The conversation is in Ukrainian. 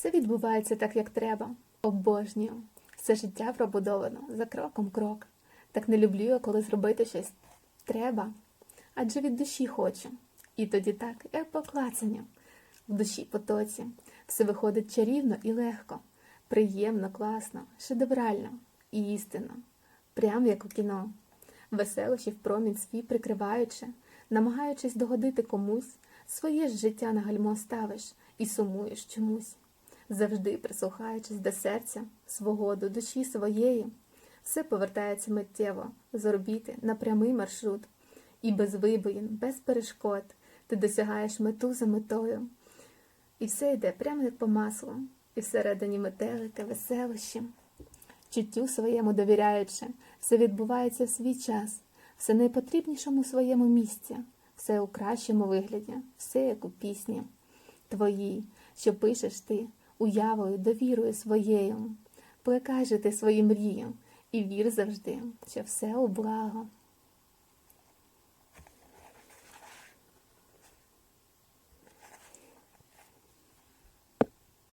Все відбувається так, як треба. Обожнюю. Все життя пробудовано за кроком крок. Так не люблю я, коли зробити щось треба. Адже від душі хочу. І тоді так, як по клацанню. В душі потоці. Все виходить чарівно і легко. Приємно, класно, шедеврально і істинно. Прям як у кіно. Веселощів промінь свій прикриваючи, намагаючись догодити комусь, своє ж життя на гальмо ставиш і сумуєш чомусь. Завжди прислухаючись до серця свого, до душі своєї, все повертається миттєво з на прямий маршрут. І без вибоїн, без перешкод ти досягаєш мету за метою. І все йде прямо як по маслу, і всередині метелика, веселощі. Чуттю своєму довіряючи, все відбувається в свій час, все найпотрібнішому своєму місці, все у кращому вигляді, все як у пісні твоїй, що пишеш ти уявою, довірою своєю. Плекай ти свої мрії і вір завжди, що все у благо.